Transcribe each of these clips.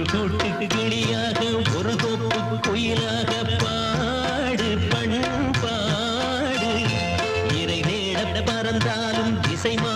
ஒரு கூட்டுக்கு கிளியாக ஒரு கோப்பு குயிலாக பாடு பண் பாடு இறை நேட பறந்தாலும் திசைமா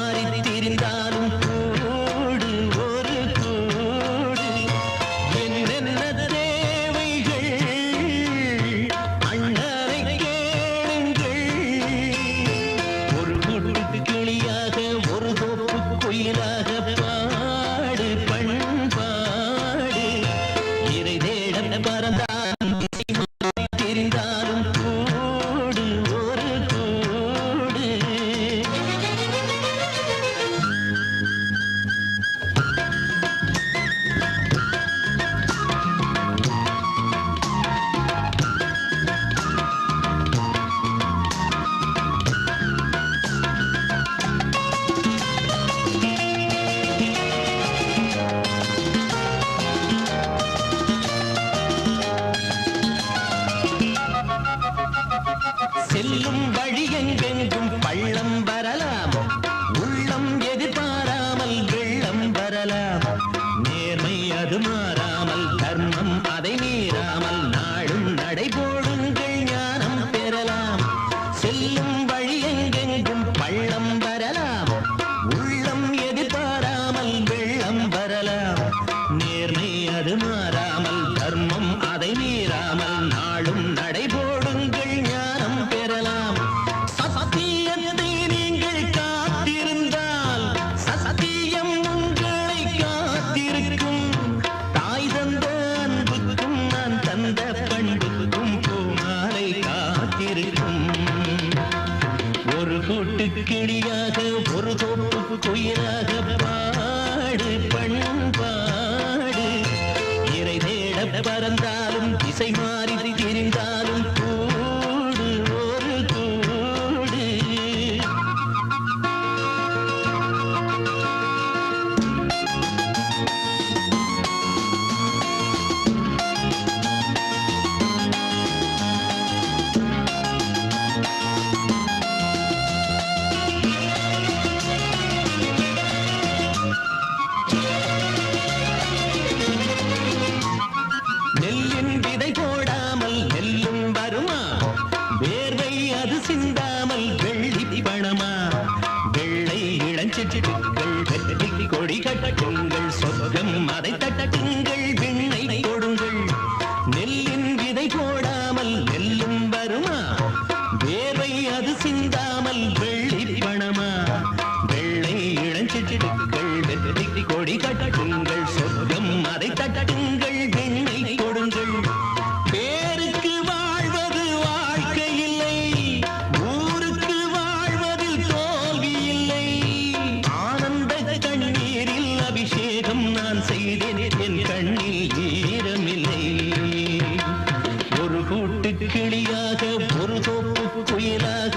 தேட தர்மம் அதை மீறாமல் நாளும் நடைபோடுங்கள் ஞானம் பெறலாம். சத்தியத்தை நீங்கள் காத்திருந்தால் சத்தியம் உங்களை காத்திருக்கும். தாய் தந்த அன்புக்கும் நான் தந்த பண்புக்கும் பூமாலை காத்திருக்கும். ஒரு கூட்டு கிளியாக ஒரு தோப்பு குயிலாக பாடு திசை மாறி வெற்றி கொடி கட்டுங்கள் சொர்க்கம் அதை தட்டுங்கள் விண்ணை கொடுங்கள் பேருக்கு வாழ்வது வாழ்க்கை இல்லை ஊருக்கு வாழ்வதில் தோல்வி இல்லை. ஆனந்த கண்ணீரில் அபிஷேகம் நான் செய்தேன் என் கண்ணில் ஈரமில்லை. ஒரு கூட்டு கிளியாக ஒரு தோப்பு குயிலாக